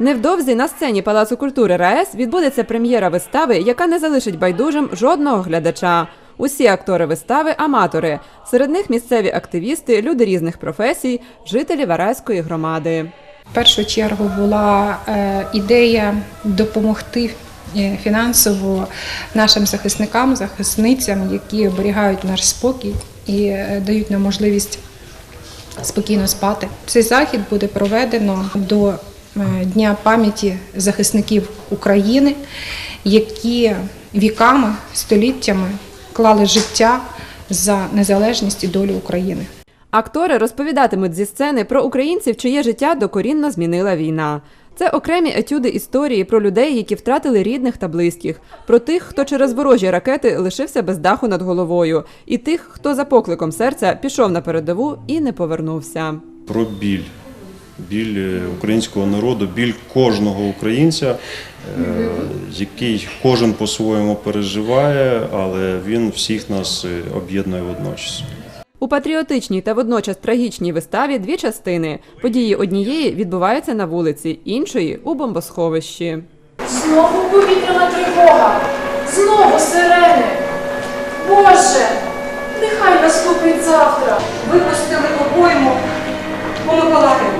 Невдовзі на сцені Палацу культури РаЕС відбудеться прем'єра вистави, яка не залишить байдужим жодного глядача. Усі актори вистави аматори. Серед них місцеві активісти, люди різних професій, жителі Вараської громади. В першу чергу була е, ідея допомогти е, фінансово нашим захисникам, захисницям, які оберігають наш спокій і е, дають нам можливість спокійно спати. Цей захід буде проведено до Дня пам'яті захисників України, які віками, століттями клали життя за незалежність і долю України. Актори розповідатимуть зі сцени про українців, чиє життя докорінно змінила війна. Це окремі етюди історії про людей, які втратили рідних та близьких, про тих, хто через ворожі ракети лишився без даху над головою, і тих, хто за покликом серця пішов на передову і не повернувся. про біль. Біль е, українського народу, біль кожного українця, е, який кожен по-своєму переживає, але він всіх нас е, об'єднує водночас. У патріотичній та водночас трагічній виставі дві частини. Події однієї відбуваються на вулиці, іншої у бомбосховищі. Знову повітряна тривога, знову сирени. Боже, нехай наступить завтра. Випустили обойму по Миколаєву,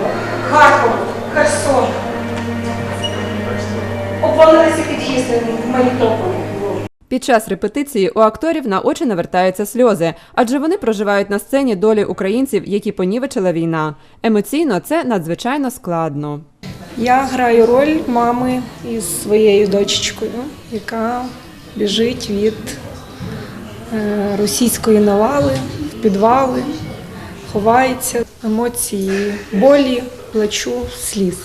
Під час репетиції у акторів на очі навертаються сльози, адже вони проживають на сцені долі українців, які понівечила війна. Емоційно це надзвичайно складно. Я граю роль мами із своєю дочечкою, яка біжить від е, російської навали в підвали, ховається, емоції болі, плачу, сліз.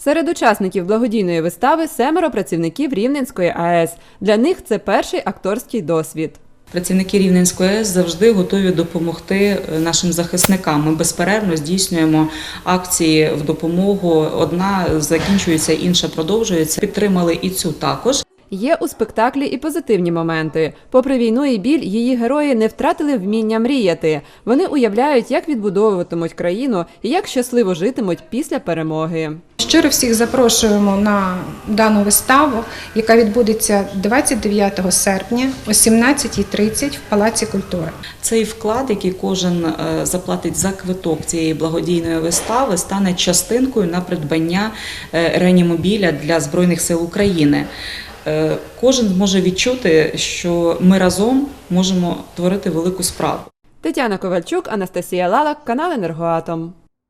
Серед учасників благодійної вистави семеро працівників Рівненської АЕС. Для них це перший акторський досвід. Працівники Рівненської АЕС завжди готові допомогти е, нашим захисникам. Ми безперервно здійснюємо акції в допомогу. Одна закінчується, інша продовжується. Підтримали і цю також. Є у спектаклі і позитивні моменти. Попри війну і біль, її герої не втратили вміння мріяти. Вони уявляють, як відбудовуватимуть країну і як щасливо житимуть після перемоги. Щиро всіх запрошуємо на дану виставу, яка відбудеться 29 серпня о 17.30 в Палаці культури. Цей вклад, який кожен е, заплатить за квиток цієї благодійної вистави, стане частинкою на придбання е, реанімобіля для збройних сил України. Е, Кожен зможе відчути, що ми разом можемо творити велику справу. Тетяна Ковальчук, Анастасія Лалак, канал Енергоатом.